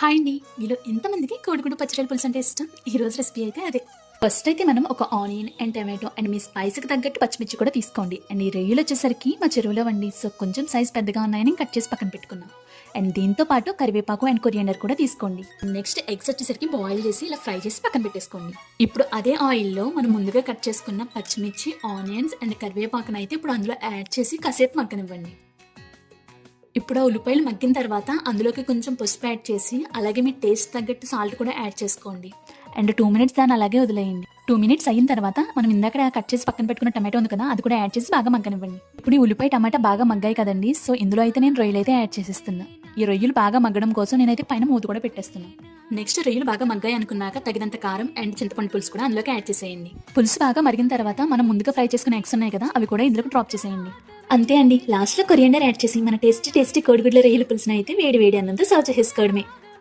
Hi అండి. మీలో ఎంతమందికి కోడిగుడ్డు పచ్చడి పులుసు అంటే ఇష్టం. ఈ రోజు రెసిపీ అయితే అదే. ఫస్ట్ అయితే మనం ఒక ఆనియన్ అండ్ టమాటో అండ్ మీ స్పైస్కి తగ్గట్టు పచ్చిమిర్చి కూడా తీసుకోండి. అండ్ ఈ రొయ్యలు వచ్చేసరికి మా చెరువులో వండి సో కొంచెం సైజ్ పెద్దగా ఉన్నాయని కట్ చేసి పక్కన పెట్టుకున్నాం. అండ్ దీంతో పాటు కరివేపాకు అండ్ కొరియండర్ కూడా తీసుకోండి. నెక్స్ట్ ఎగ్స్ వచ్చేసరికి బాయిల్ చేసి ఇలా ఫ్రై చేసి పక్కన పెట్టేసుకోండి. ఇప్పుడు అదే ఆయిల్లో మనం ముందుగా కట్ చేసుకున్న పచ్చిమిర్చి ఆనియన్స్ అండ్ కరివేపాకును అయితే ఇప్పుడు అందులో యాడ్ చేసి కాసేపు మగ్గనివ్వండి. ఇప్పుడు ఆ ఉల్లిపాయలు మగ్గిన తర్వాత అందులోకి కొంచెం పసుపు యాడ్ చేసి అలాగే మీ టేస్ట్ తగ్గట్టు సాల్ట్ కూడా యాడ్ చేసుకోండి. అండ్ టూ మినిట్స్ దాన్ని అలాగే వదిలేయండి. టూ మినిట్స్ అయిన తర్వాత మనం ఇందాక కట్ చేసి పక్కన పెట్టుకున్న టమాటో ఉంది కదా అది కూడా యాడ్ చేసి బాగా మగ్గనివ్వండి. ఇప్పుడు ఈ ఉల్లిపాయ టమాటా బాగా మగ్గాయి కదండి సో ఇందులో అయితే నేను రొయ్యలు అయితే యాడ్ చేసేస్తున్నా. ఈ రొయ్యలు బాగా మగ్గడం కోసం నేనైతే పైన మూత కూడా పెట్టేస్తున్నాను నెక్స్ట్ రొయ్యలు బాగా మగ్గాయి అనుకున్నాక తగినంత కారం అండ్ చింతపండు పులుసు కూడా అందులోకి యాడ్ చేసేయండి. పులుసు బాగా మరిగిన తర్వాత మనం ముందుగా ఫ్రై చేసుకున్న ఎగ్స్ ఉన్నాయి కదా అవి కూడా ఇందులోకి డ్రాప్ చేసేయండి. అంతే అండి. లాస్ట్లో కొరియండర్ యాడ్ చేసి మన టేస్టీ టేస్టీ కోడిగుడ్ల రొయ్యల పులుసును అయితే వేడి వేడి అన్నంతో సర్వ్ చేసుకోవడమే